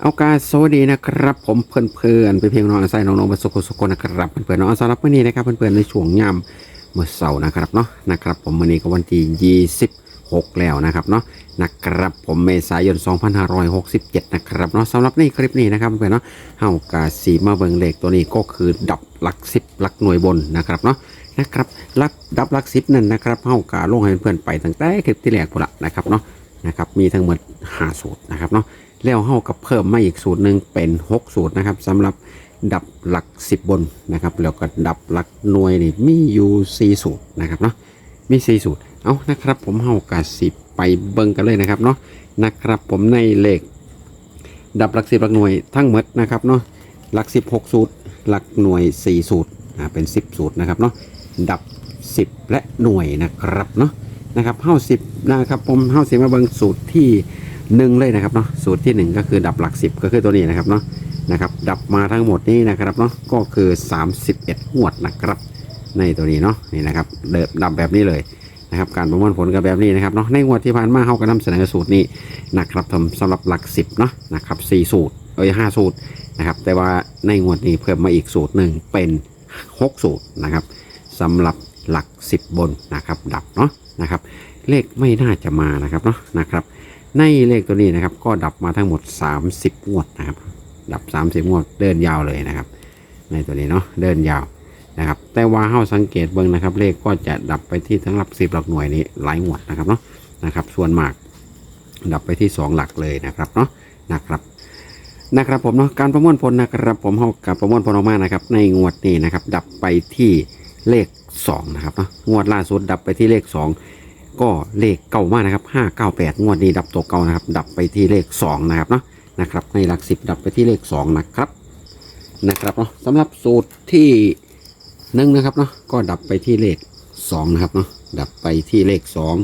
เอากาสวัสดีนะครับ ผมเพื่อนเพื่อนๆไปเพียงน้องอาศัยน้องๆมาสุขสุขนะครับเพื่อนเพื่อนน้องอาศัยรับวันนี้นะครับเพื่อนเพื่อนๆในช่วงยามเมื่อเสาร์นะครับเนาะนะครับผมวันนี้ก็วันที่26 แล้วนะครับเนาะนะครับผมเมษายน 2567 นะครับเนาะสำหรับในคลิปนี้นะครับเพื่อนเนาะเฮากาสีมาเบิงเลขตัวนี้ก็คือดับหลักสิบหลักหน่วยบนนะครับเนาะนะครับลักดับหลักสิบนั่นนะครับเฮากาลงให้เพื่อนๆไปตั้งแต่คลิปที่แรกพุ่นละนะครับเนาะนะครับมีทั้งหมด5สูตรนะครับเนาะ แล้วเฮากับเพิ่มมาอีกสูตรหนึ่งเป็น6สูตรนะครับสำหรับดับหลัก 10 บนนะครับแล้วก็ดับหลักหน่วยนี่มีอยู่4สูตรนะครับเนาะมี4สูตรเอานะครับผมเฮากะสิไปเบิ่งกันเลยนะครับเนาะนะครับผมในเลข ดับหลัก10หลักหน่วยทั้งหมดนะครับเนาะหลัก 16 สูตร หลักหน่วย 4 สูตรอ่าเป็น 10 สูตรนะครับเนาะดับ 10 และหน่วยนะครับเนาะนะครับเฮา10นะครับผมเฮาสิมาเบิ่งสูตรที่ หนึ่งเลยนะครับเนาะสูตรที่หนึ่งก็คือดับหลักสิบก็คือตัวนี้นะครับเนาะนะครับ ดับมาทั้งหมดนี้นะครับเนาะก็คือ 31งวดนะครับในตัวนี้เนาะนี่นะครับเดิมดับแบบนี้เลยนะครับการประมวลผลกับแบบนี้นะครับเนาะในงวดที่ผ่านมาเขาก็นำเสนอสูตรนี้นะครับทำสำหรับหลักสิบเนาะนะครับสี่สูตรเอ้ยห้าสูตรนะครับแต่ว่าในงวดนี้เพิ่มมาอีกสูตรหนึ่งเป็นหกสูตรนะครับสำหรับหลักสิบบนนะครับดับเนาะนะครับเลขไม่น่าจะมานะครับเนาะนะครับ ในเลขตัวนี้นะครับ ก็ดับมาทั้งหมด 30งวดนะครับ ดับ 30งวดเดินยาวเลยนะครับ ในตัวนี้เนาะเดินยาวนะครับ แต่ว่าเฮาสังเกตเบิ่งนะครับ เลขก็จะดับไปที่ทั้งหลักสิบหลักหน่วยนี้หลายงวดนะครับเนาะนะครับ ส่วนมากดับไปที่ 2 หลักเลยนะครับเนาะนะครับนะครับผมเนาะการประมวลผลนะครับผมเฮากับประมวลผลออกมานะครับ ในงวดนี้นะครับ ดับไปที่เลข2นะครับเนาะงวดล่าสุดดับไปที่เลข 2 ก็เลขเก่ามากนะครับห้าเก้าแปดงวดนี้ดับตัวเก่านะครับ ดับไปที่เลขสองนะครับเนาะนะครับ ในหลักสิบดับไปที่เลขสองนะครับนะครับเนาะสำหรับสูตรที่หนึ่งนะครับเนาะก็ดับไปที่เลขสองนะครับเนาะดับไปที่เลขสอง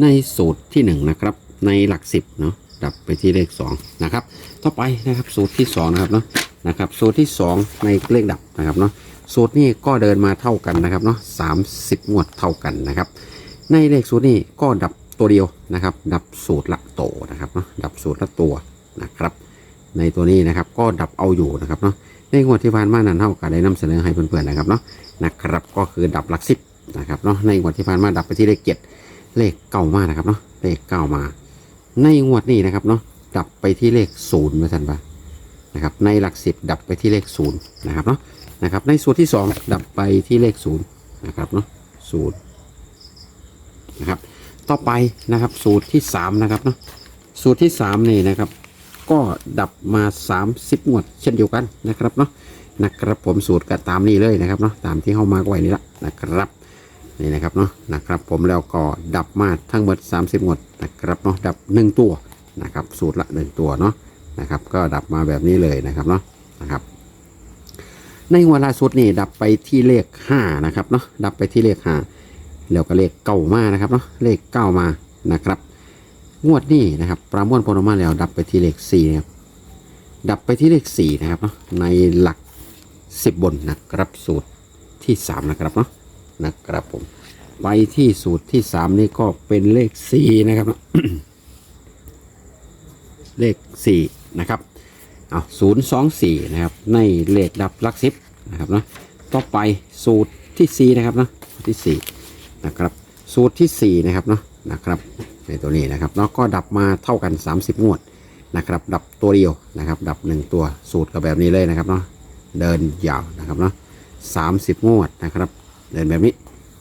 ในสูตรที่หนึ่งนะครับ ในหลักสิบเนาะดับไปที่เลขสองนะครับ ต่อไปนะครับสูตรที่สองนะครับเนาะนะครับสูตรที่สองในเลขดับนะครับเนาะสูตรนี้ก็เดินมาเท่ากันนะครับเนาะสามสิบงวดเท่ากันนะครับ ในเลขสูตรนี้ก็ดับตัวเดียวนะครับ ดับสูตรละโตวนะครับเนาะดับสูตรละตัวนะครับ ในตัวนี้นะครับก็ดับเอาอยู่นะครับเนาะในงวดที่ผ่านมานั้นเท่ากับได้นำเสนอให้เพื่อนๆนะครับเนาะนะครับก็คือดับหลักสิบนะครับเนาะในงวดที่ผ่านมาดับไปที่เลขเจ็ดเลขเก้ามานะครับเนาะเลขเก้ามา ในงวดนี้นะครับเนาะดับไปที่เลขศูนย์มาสันปะนะครับในหลักสิบดับไปที่เลขศูนย์นะครับเนาะนะครับในสูตรที่สองดับไปที่เลขศูนย์นะครับเนาะศูนย์ นะครับ ต่อไปนะครับสูตรที่3นะครับเนาะสูตรที่3นี่นะครับ ก็ดับมา30งวด เช่นเดียวกันนะครับเนาะนะครับผมสูตรก็ตามนี้เลยนะครับเนาะตามที่เข้ามาไว้นี่ละนะครับนี่นะครับเนาะนะครับผมแล้วก็ดับมาทั้งหมด 30 งวดนะครับเนาะดับ 1 ตัวนะครับสูตรละ 1 ตัวเนาะนะครับก็ดับมาแบบนี้เลยนะครับเนาะนะครับในงวล่าสุดนี่ดับไปที่เลข5นะครับเนาะดับไปที่เลข5 แล้วก็เลขเก้ามานะครับเนาะเลขเก้ามานะครับ งวดนี้นะครับประมวลผลออกมาแล้วดับไปที่เลขสี่นะครับดับไปที่เลขสี่นะครับเนาะในหลักสิบบนนะครับสูตรที่สามนะครับเนาะนะครับผมไปที่สูตรที่สามนี่ก็เป็นเลขสี่นะครับเนะเลขสี่นะครับเอาศูนย์สองสี่นะครับ ในเลขดับหลักสิบนะครับเนาะต่อไปสูตรที่สี่นะครับเนาะที่สี่ นะครับ สูตรที่4นะครับเนาะนะครับในตัวนี้นะครับเนาะก็ดับมาเท่ากัน 30 งวดนะครับ ดับตัวเดียวนะครับ ดับ 1 ตัวสูตรก็แบบนี้เลยนะครับเนาะเดินยาวนะครับเนาะ30งวดนะครับ เดินแบบนี้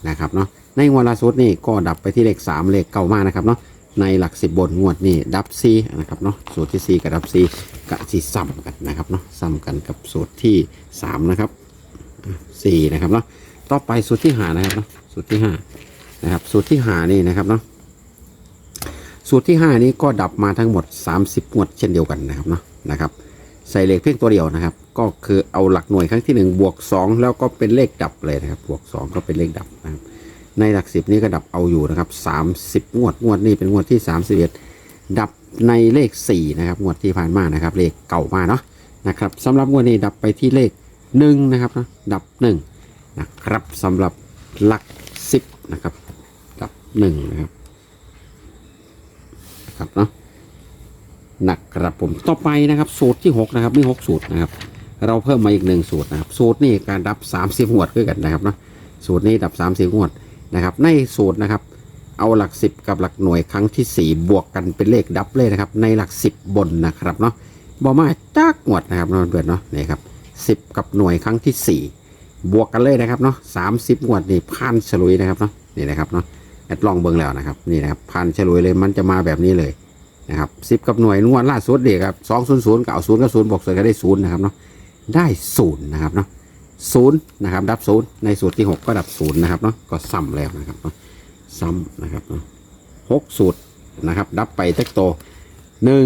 นะครับเนาะในงวดล่าสุดนี่ก็ดับไปที่เลข 3 เลขเก่ามากนะครับเนาะในหลัก 10 บนงวดนี่ดับซีนะครับเนาะสูตรที่ 4 กับดับซีกับซีซ้ำกันนะครับเนาะซ้ำกันกับสูตรที่ 3 นะครับสี่นะครับเนาะ ต่อไปสูตรที่หานะครับเนาะสูตรที่ห้านะครับ สูตรที่หานี่นะครับเนาะสูตรที่ห้านี้ก็ดับมาทั้งหมด 30งวดเช่นเดียวกันนะครับเนาะนะครับ ใส่เลขเพียงตัวเดียวนะครับ ก็คือเอาหลักหน่วยครั้งที่ 1 บวก 2 แล้วก็เป็นเลขดับเลยนะครับ บวก 2 ก็เป็นเลขดับนะครับ ในหลักสิบนี้ก็ดับเอาอยู่นะครับ30งวดงวดนี้เป็นงวดที่ 31 ดับในเลข 4 นะครับ งวดที่ผ่านมานะครับ เลขเก่ามาเนาะนะครับสำหรับงวดนี้ดับไปที่เลขหนึ่งนะครับนะดับห นะครับสำหรับหลักสิบนะครับดับหนึ่งนะครับครับเนาะหนะครับผมต่อไปนะครับ สูตรที่หกนะครับมีหกสูตรนะครับ เราเพิ่มมาอีกหนึ่งสูตรนะครับ สูตรนี่การดับสามสิบหวดด้วยกันนะครับเนาะสูตรนี้ดับสามสิบหวดนะครับ ในสูตรนะครับ เอาหลักสิบกับหลักหน่วยครั้งที่สี่บวกกันเป็นเลขดับเลยนะครับ ในหลักสิบบนนะครับเนาะบอมาจากหวดนะครับเนาะเพื่อนเนาะนี่ครับสิบกับหน่วยครั้งที่สี่ บวกกันเลยนะครับเนาะสามสิบหวดนี่ผ่านฉลุยนะครับเนาะนี่นะครับเนาะแอดลองเบิ่งแล้วนะครับนี่นะครับผ่านฉลุยเลยมันจะมาแบบนี้เลยนะครับสิบกับหน่วยนวดล่าสุดเด็กครับสองศูนย์ศูนย์กับเอาศูนย์กับศูนย์บวกส่วนก็ได้ศูนย์นะครับเนาะได้ศูนย์นะครับเนาะศูนย์นะครับดับศูนย์ในสูตรที่หกก็ดับศูนย์นะครับเนาะก็ซ้ำแล้วนะครับเนาะซ้ำนะครับเนาะหกสูตรนะครับดับไปเต็กโตหนึ่ง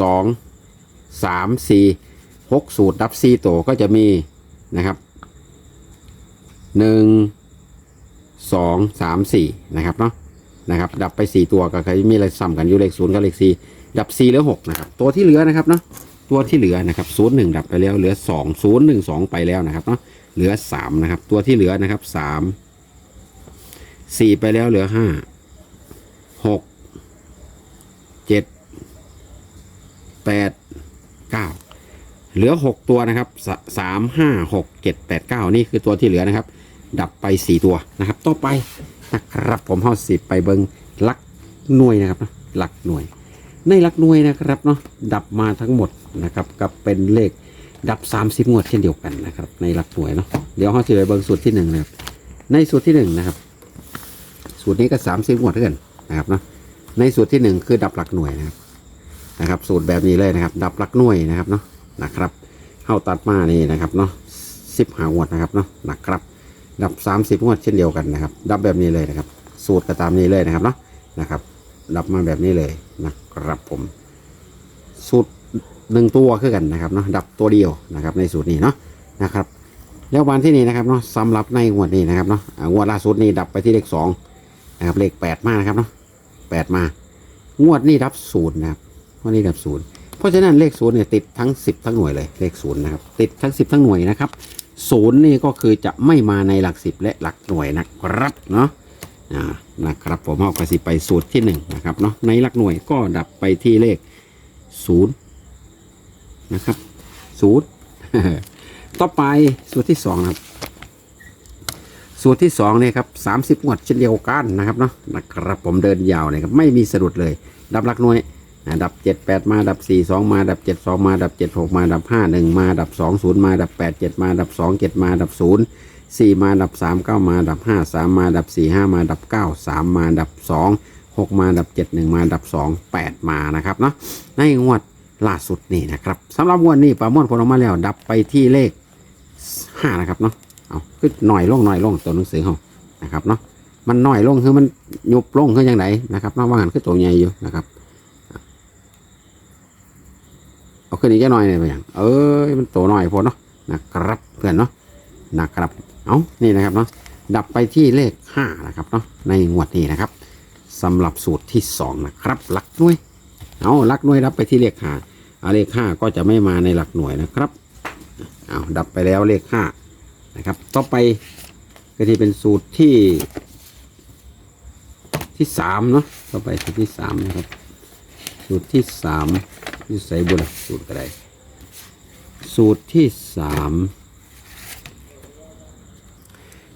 สองสามสี่หกสูตรดับสี่โตก็จะมีนะครับ หนึ่งสองสามสี่นะครับเนาะนะครับ ดับไปสี่ตัวก็จะมีอะไรซ้ำกันอยู่เลขศูนย์กับเลขสี่ดับสี่เหลือหกนะครับ ตัวที่เหลือนะครับเนาะตัวที่เหลือนะครับศูนย์หนึ่งดับไปแล้วเหลือสองศูนย์หนึ่งสองไปแล้วนะครับเนาะเหลือสามนะครับ ตัวที่เหลือนะครับสามสี่ไปแล้วเหลือห้าหกเจ็ดแปดเก้าเหลือหกตัวนะครับสามห้าหกเจ็ดแปดเก้านี่คือตัวที่เหลือนะครับ ดับไปสี่ตัวนะครับ ต่อไปนะครับผมเอาสิบไปเบิงลักหน่วยนะครับหลักหน่วย ในหลักหน่วยนะครับเนาะดับมาทั้งหมดนะครับกับเป็นเลขดับ 30 งวดเช่นเดียวกันนะครับในหลักหน่วยเนาะเดี๋ยวเขาจะไปเบิงสูตรที่หนึ่งนะครับในสูตรที่หนึ่งนะครับสูตรนี้ก็30 งวดเท่ากันนะครับเนาะในสูตรที่หนึ่งคือดับหลักหน่วยนะครับนะครับ สูตรแบบนี้เลยนะครับ ดับหลักหน่วยนะครับเนาะนะครับเข้าตัดมานี่นะครับเนาะสิบหางวดนะครับเนาะนะครับ ดับ30งวดเช่นเดียวกันนะครับ ดับแบบนี้เลยนะครับ สูตรก็ตามนี้เลยนะครับเนาะนะครับ ดับมาแบบนี้เลยนะครับผม สูตรหนึ่งตัวคือกันนะครับเนาะดับตัวเดียวนะครับ ในสูตรนี้เนาะนะครับ แล้ววันที่นี้นะครับเนาะสำหรับในงวดนี้นะครับเนาะงวดล่าสุดนี้ดับไปที่เลขสองนะครับเลขแปดมานะครับเนาะแปดมางวดนี้ดับศูนย์นะครับงวดนี้ดับศูนย์เพราะฉะนั้นเลขศูนย์เนี่ยติดทั้งสิบทั้งหน่วยเลยเลขศูนย์นะครับติดทั้งสิบทั้งหน่วยนะครับ ศูนย์นี่ก็คือจะไม่มาในหลักสิบและหลักหน่วยนะครับเนาะนะครับผมเอากระสิไปสูตรที่หนึ่งนะครับเนาะในหลักหน่วยก็ดับไปที่เลขศูนย์นะครับศูนย์ต่อไปสูตรที่สองนะครับสูตรที่สองเนี่ยครับสามสิบงวดเช่นเดียวกันนะครับเนาะนะครับผมเดินยาวเลยครับไม่มีสะดุดเลย ดับหลักหน่วย ดับเจ็ดแปดมาดับสี่สองมาดับเจ็ดสองมาดับเจ็ดหกมาดับห้าหนึ่งมาดับสองศูนย์มาดับแปดเจ็ดมาดับสองเจ็ดมาดับศูนย์สี่มาดับสามเก้ามาดับห้าสามมาดับสี่ห้ามาดับเก้าสามมาดับสองหกมาดับเจ็ดหนึ่งมาดับสองแปดมานะครับเนาะในงวดล่าสุดนี่นะครับสำหรับงวดนี้ประมวลผลออกมาแล้ว ดับไปที่เลขห้านะครับเนาะเอาขึ้นหน่อยลงหน่อยลงตัวหนังสือเขานะครับเนาะมันหน่อยลงคือมันยุบลงคือยังไงนะครับเนาะว่างันคือตัวใหญ่อยู่นะครับ เอาขึ้นอีกแค่หน่อยหนึ่งไปอย่างเอ้ยมันโตหน่อยพอเนาะนะครับเพื่อนเนาะนะครับเอานี่นะครับเนาะดับไปที่เลขห้านะครับเนาะในงวดนี้นะครับสำหรับสูตรที่สองนะครับหลักหน่วย เอาหลักหน่วยดับไปที่เลขห้าเอาเลขห้าก็จะไม่มาในหลักหน่วยนะครับเอาดับไปแล้วเลขห้านะครับต่อไปก็ที่เป็นสูตรที่ที่สามเนาะต่อไปสูตรที่สามนะครับ สูตรที่สามที่ใส่บุญสูตรอะไรสูตรที่สาม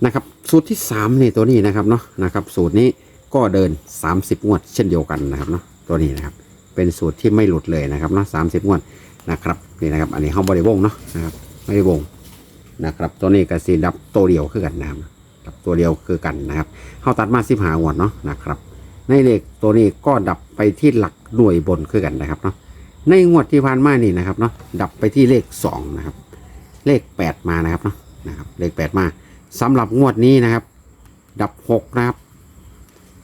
นะครับ สูตรที่3นี่ตัวนี้นะครับเนาะนะครับ สูตรนี้ก็เดิน30งวด เช่นเดียวกันนะครับเนาะตัวนี้นะครับ เป็นสูตรที่ไม่หลุดเลยนะครับเนาะสามสิบงวดนะครับนี่นะครับ อันนี้เขาบริวงเนาะนะครับไม่ได้วงนะครับ ตัวนี้ก็สีดับตัวเดียวคือกันนะครับตัวเดียวคือกันนะครับเขาตัดมาสิบหางวดเนาะนะครับ ในเลขตัวนี้ก็ดับไปที่หลักหน่วยบนคือกันนะครับเนาะในงวดที่ผ่านมานี่นะครับเนาะดับไปที่เลขสองนะครับเลขแปดมานะครับเนาะนะครับเลขแปดมาสำหรับงวดนี้นะครับ ดับหกนะครับ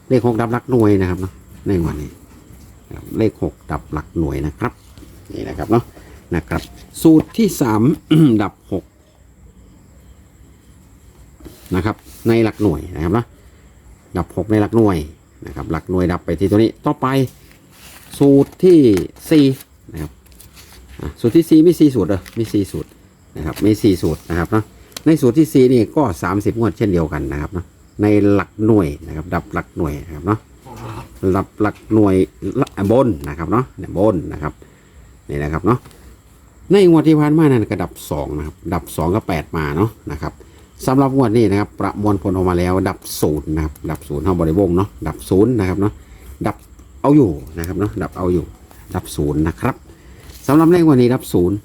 เลขหกดับหลักหน่วยนะครับเนาะในงวดนี้เลขหกดับหลักหน่วยนะครับนี่นะครับเนาะนะครับ สูตรที่สามดับหกนะครับ ในหลักหน่วยนะครับเนาะดับหกในหลักหน่วย นะครับหลักหน่วยดับไปที่ตัวนี้ต่อไปสูตรที่สี่นะครับสูตรที่สี่มีสี่สูตรเหรอมีสี่สูตรนะครับมีสี่สูตรนะครับเนาะในสูตรที่สี่นี่ก็สามสิบงวดเช่นเดียวกันนะครับเนาะในหลักหน่วยนะครับดับหลักหน่วยนะครับเนาะรับหลักหน่วยบนนะครับเนาะบนนะครับนี่นะครับเนาะในงวดที่ผ่านมานั้นก็ดับสองนะครับดับสองก็แปดมาเนาะนะครับ สำหรับงวดนี้นะครับ ประมวลผลออกมาแล้ว ดับศูนย์นะครับ ดับศูนย์เท่าบริวงเนาะดับศูนย์นะครับเนาะดับเอาอยู่นะครับเนาะดับเอาอยู่ ดับศูนย์นะครับสำหรับเลขวันนี้ดับศูนย์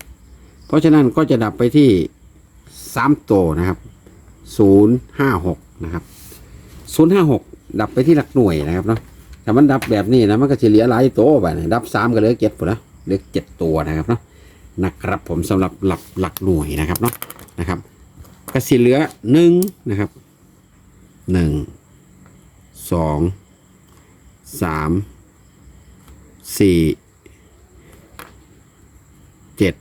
เพราะฉะนั้นก็จะดับไปที่สามตัวนะครับศูนย์ห้าหกนะครับศูนย์ห้าหกดับไปที่หลักหน่วยนะครับเนาะแต่มันดับแบบนี้นะมันก็จะเหลือหลายตัวไปนะดับสามก็เหลือเจ็ดหมดแล้วเหลือเจ็ดตัวนะครับเนาะนะครับผมสำหรับหลักหลักหน่วยนะครับเนาะนะครับ ก็สิเหลือหนึ่งนะครับหนึ่งสองสามสี่เจ็ด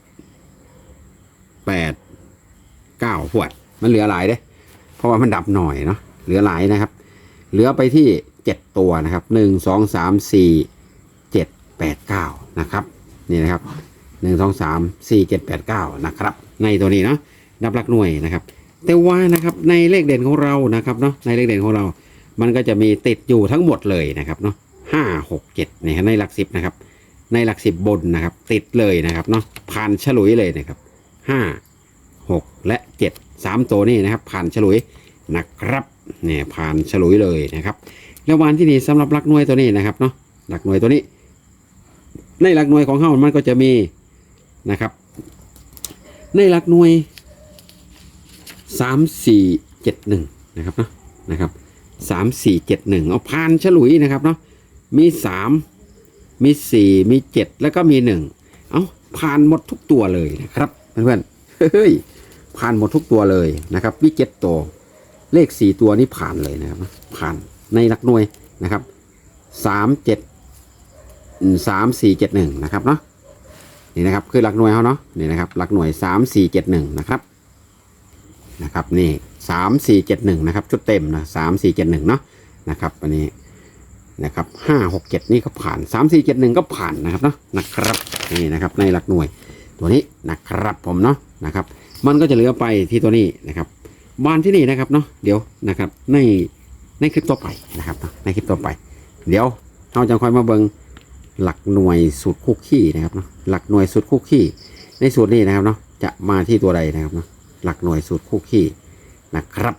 แปดเก้าหวด มันเหลือหลายเด้ เพราะว่ามันดับหน่อยเนาะเหลือหลายนะครับ เหลือไปที่เจ็ดตัวนะครับหนึ่งสองสามสี่เจ็ดแปดเก้านะครับนี่นะครับหนึ่งสองสามสี่เจ็ดแปดเก้านะครับ ในตัวนี้เนาะดับหลักหน่วยนะครับ แต่ว่านะครับในเลขเด่นของเรานะครับเนาะในเลขเด่นของเรา มันก็จะมีติดอยู่ทั้งหมดเลยนะครับเนาะห้าหกเจ็ดนี่ครับในหลักสิบนะครับ ในหลักสิบบนนะครับ ติดเลยนะครับเนาะผ่านฉลุยเลยนะครับห้าหกและเจ็ดสามตัวนี้นะครับ ผ่านฉลุยนะครับเนี่ยผ่านฉลุยเลยนะครับ แล้ววันที่นี่สำหรับหลักหน่วยตัวนี้นะครับเนาะหลักหน่วยตัวนี้ ในหลักหน่วยของเฮามันก็จะมีนะครับ ในหลักหน่วย สามสี่เจ็ดหนึ่งนะครับเนาะนะครับสามสี่เจ็ดหนึ่งเอาผ่านฉลุยนะครับเนาะมีสามมีสี่มีเจ็ดแล้วก็มีหนึ่งเอาผ่านหมดทุกตัวเลยนะครับเพื่อนๆเฮ้ยผ่านหมดทุกตัวเลยนะครับมีเจ็ดตัวเลขสี่ตัวนี้ผ่านเลยนะครับผ่านในหลักหน่วยนะครับสามเจ็ดสามสี่เจ็ดหนึ่งนะครับเนาะนี่นะครับคือหลักหน่วยเขาเนาะนี่นะครับหลักหน่วยสามสี่เจ็ดหนึ่งนะครับ นะครับนี่สามสี่เจ็ดหนึ่งนะครับ ชุดเต็มนะสามสี่เจ็ดหนึ่งเนาะนะครับอันนี้นะครับห้าหกเจ็ดนี่ก็ผ่านสามสี่เจ็ดหนึ่งก็ผ่านนะครับเนาะนะครับนี่นะครับในหลักหน่วยตัวนี้นะครับผมเนาะนะครับ มันก็จะเหลือไปที่ตัวนี้นะครับบานที่นี่นะครับเนาะเดี๋ยวนะครับในในคลิปต่อไปนะครับในคลิปต่อไป เดี๋ยวเราจะค่อยมาเบิงหลักหน่วยสูตรคู่ขี้นะครับเนาะหลักหน่วยสูตรคู่ขี้ในสูตรนี้นะครับเนาะจะมาที่ตัวใดนะครับเนาะ หลักหน่วยสูตรคู่ขี้นะครับ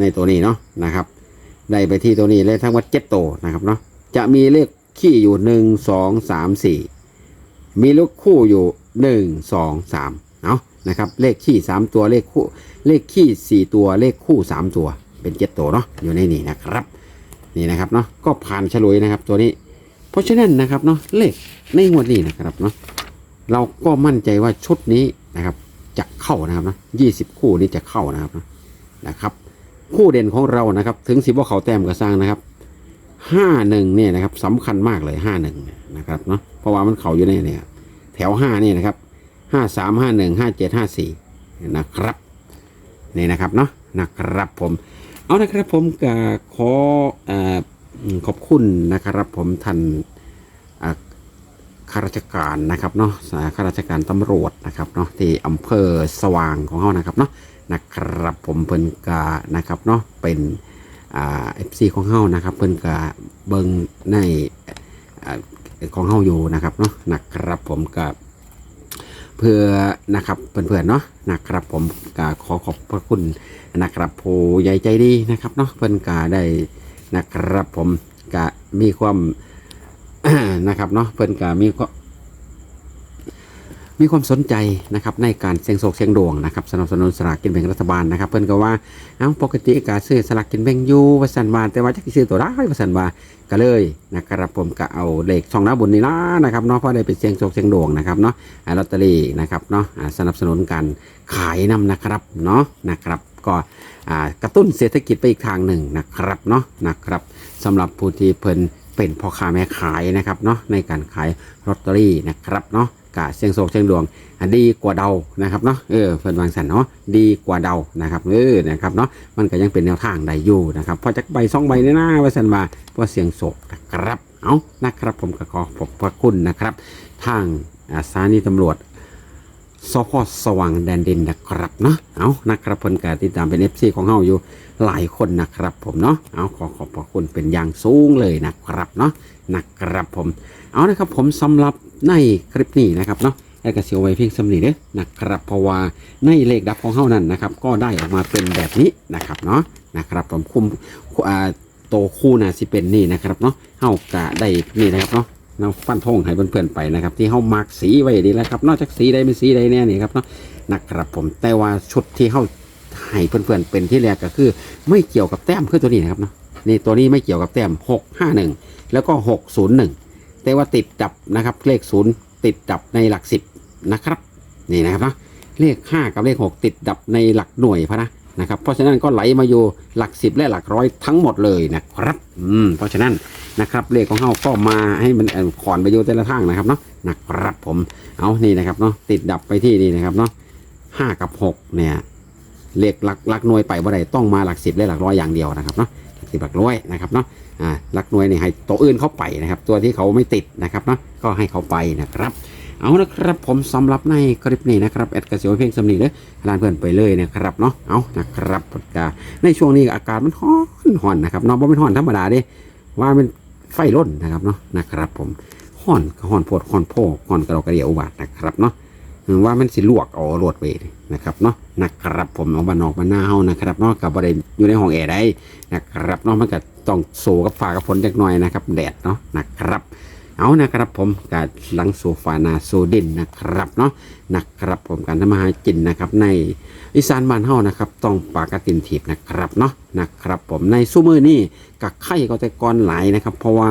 ในตัวนี้เนาะนะครับ ได้ไปที่ตัวนี้เลยทั้งหมดเจ็ดตัวนะครับเนาะจะมีเลขขี้อยู่หนึ่งสองสามสี่มีลูกคู่อยู่หนึ่งสองสามเอาะนะครับ เลขขี้สามตัวเลขคู่ เลขขี้สี่ตัวเลขคู่สามตัว เป็นเจ็ดตัวเนาะอยู่ในนี่นะครับนี่นะครับเนาะก็ผ่านฉลุยนะครับตัวนี้ เพราะฉะนั้นนะครับเนาะเลขในงวดนี้นะครับเนาะเราก็มั่นใจว่าชุดนี้นะครับ จะเข้านะครับนะยี่สิบคู่นี้จะเข้านะครับนะนะครับ คู่เด่นของเรานะครับ ถึงสิบว่าเขาแต้มกระสร้างนะครับห้าหนึ่งเนี่ยนะครับสำคัญมากเลยห้าหนึ่งนะครับเนาะเพราะว่ามันเข่าอยู่ในเนี่ยแถวห้าเนี่ยนะครับห้าสามห้าหนึ่งห้าเจ็ดห้าสี่นะครับนี่นะครับเนาะนะครับผมเอานะครับผมก็ขออขอบคุณนะครับผมท่าน ข้าราชการนะครับเนาะข้าราชการตำรวจนะครับเนาะที่อำเภอสว่างของเขานะครับเนาะนะครับผมเพิ่นกานะครับเนาะเป็นอ่าเอฟซีของเฮานะครับเพิ่นกาเบิงในอ่าของเฮาอยู่นะครับเนาะนะครับผมกับเพื่อนะครับเพื่อนๆเนาะนะครับผมก็ขอขอบพระคุณนะครับผู้ใหญ่ใจดีนะครับเนาะเพื่อนกาได้นะครับผมก็มีความ นะครับเนาะเพื่อนกามีก็มีความสนใจนะครับในการเสี่ยงโศกเสี่ยงดวงนะครับสนับสนุนสลากกินแบ่งรัฐบาลนะครับ เพื่อนก็ว่าเอ้าปกติการซื้อสลากกินแบ่งอยู่วสันวาแต่ว่าจะซื้อตัวได้วสันวาก็เลยนะครับผมก็เอาเลขช่องน้าบุญนี่ละนะครับเนาะเพราะได้ไปเสียงโชคเสียงดวงนะครับเนาะลอตเตอรี่นะครับเนาะสนับสนุนการขายนำนะครับเนาะนะครับก็กระตุ้นเศรษฐกิจไปอีกทางหนึ่งนะครับเนาะนะครับสำหรับผู้ที่เพิ่น เป็นพ่อค้าแม่ขายนะครับเนาะในการขายลอตเตอรี่นะครับเนาะกะเสียงโชคเสียงดวงดีกว่าเดานะครับเนาะเออเพิ่นวางสันเนาะดีกว่าเดานะครับเออนะครับเนาะมันก็ยังเป็นแนวทางได้อยู่นะครับพอจะใบสองใบเนี่ยนะว่าสันว่าเพื่อเสียงโศกนะครับเอานะครับผมก็ขอขอบพระคุณนะครับ ทางสถานีตำรวจ สพสว่างแดนดินนะครับเนาะเอานะครับเพิ่นกติดตามเป็น FC ของเฮาอยู่หลายคนนะครับผมเนาะเอาขอขอบพระคุณเป็นอย่างสูงเลยนะครับเนาะนะครับผมเอานะครับผมสำหรับในคลิปนี้นะครับเนาะแอดกระเสียวไว้เพียงสำนีเด้อนะครับเพราะว่าในเลขดับของเฮานั้นนะครับ ก็ได้ออกมาเป็นแบบนี้นะครับเนาะนะครับผมคุมโตคู่น่ะสิเป็นนี่นะครับเนาะเฮากะได้นี่นะครับเนาะ เราฟันธงให้เพื่อนๆไปนะครับ ที่เฮามักสีไว้ดีแล้วครับ นอกจากสีใดเป็นสีใดแน่นี่ครับเนาะนะครับผมแต่ว่าชุดที่เฮาให้เพื่อนๆเป็นที่แรกก็คือ ไม่เกี่ยวกับแต้มคือตัวนี้นะครับเนาะนี่ตัวนี้ไม่เกี่ยวกับแต้ม 651 แล้วก็ 601 แต่ว่าติดดับนะครับ เลขศูนย์ติดดับในหลักสิบนะครับนี่นะครับเนาะเลข 5 กับเลข 6 ติดดับในหลักหน่วยพะนะ นะครับ เพราะฉะนั้นก็ไหลมาอยู่หลักสิบและหลักร้อยทั้งหมดเลยนะครับ อืม เพราะฉะนั้นนะครับเลขของเขาก็มาให้มันขอนไปอยู่แต่ละทางนะครับเนาะนะครับผม เอานี่นะครับเนาะติดดับไปที่นี่นะครับเนาะห้ากับหกเนี่ยเลขหลักหลักหน่วยไปบ่ได้ต้องมาหลักสิบและหลักร้อยอย่างเดียวนะครับเนาะหลักสิบหลักร้อยนะครับเนาะอ่าหลักหน่วยนี่ให้ตัวอื่นเข้าไปนะครับ ตัวที่เขาไม่ติดนะครับเนาะก็ให้เขาไปนะครับ เอานะครับผมสำหรับในคลิปนี้นะครับแอดกระเสียวเพียงสำนีเลยลานเพื่อนไปเลยนะครับเนาะเอานะครับกาในช่วงนี้อากาศมันร้อนห่อนนะครับเนาะบ่เป็นห่อนธรรมดาเด้ว่าเป็นไฟร่นนะครับเนาะนะครับ ผมห่อนห่อนโพดห่อนโพห่อนกระดกกระเดียวบาทนะครับเนาะว่ามันสิลวกเอาลวดเวนะครับเนาะนะครับผมเอาบ้านนอกบ้านหน้าเฮานะครับเนาะกับบริเวอยู่ในห้องแอร์ได้นะครับเนาะมันก็ต้องสู้กับฟ้ากับฝนจักหน่อยนะครับ แดดเนาะนะครับ เอานะครับผมการหลังสู่ฟ้านาสู่ดินนะครับเนาะนะครับผมการทำมาหากินนะครับ ในอีสานบ้านเฮานะครับ ต้องปากกตินถีบนะครับเนาะนะครับ ผมในสู้มือนี่กับไข่ก็แต่ก่อนหลายนะครับ เพราะว่า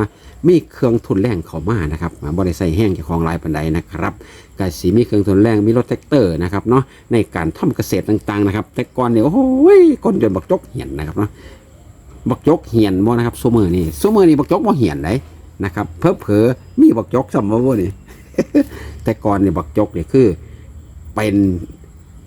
มีเครื่องทุนแรงเข้ามานะครับบริใส่แห้งจากของหลายปันใดนะครับกสีมีเครื่องทุนแรงมีรถแท็กเตอร์นะครับเนาะในการทำเกษตรต่างๆนะครับ แต่ก่อนเนี่ยโอ้โหก้นจนบักจกเหียนนะครับเนาะบักจกเหียนบ่นะครับซูมือนี่ซูมือนี่บักจกบ่เหียนเลย นะครับ เพิ่เผอมีบักจกจำบ่บ่นี่แต่ก่อนนี่บักจกเนี่ยคือเป็น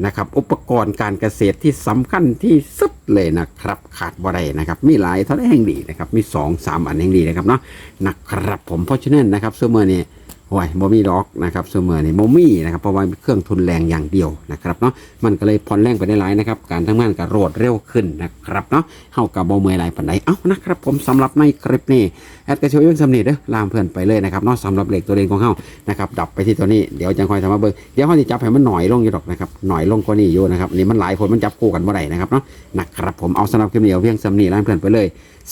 นะครับ อุปกรณ์การเกษตรที่สำคัญที่สุดเลยนะครับ ขาดบ่ได้นะครับ มีหลายเท่าไรแห่งดีนะครับ มีสองสามอันแห่งดีนะครับเนาะนะครับผมเพราะฉะนั้นนะครับซูมือนี่ โอ้ยบ่มีดอกนะครับซูมือนี่บ่มีนะครับเพราะว่าเครื่องทุนแรงอย่างเดียวนะครับเนาะมันก็เลยผ่อนแรงไปได้หลายนะครับการทำงานก็โรดเร็วขึ้นนะครับเนาะเฮากับโบเมอยหลายปันไดเอ้านะครับผมสำหรับในคลิปนี้แอดกระช่วยยังสำเนีเด้อลามเพื่อนไปเลยนะครับเนาะสำหรับเหล็กตัวเด่นของเฮานะครับดับไปที่ตัวนี้เดี๋ยวจังคอยทำมาเบิ่งเดี๋ยวเฮาจะจับให้มันหน่อยลงอยู่ดอกนะครับหน่อยลงกว่านี้อยู่นะครับนี่มันหลายคนมันจับคู่กันบ่ได้นะครับเนาะนะครับผมเอาสำหรับคลิปนี้เอาเพียงสำนีลามเพื่อนไปเลย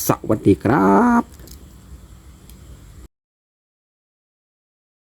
สวัสดีครับ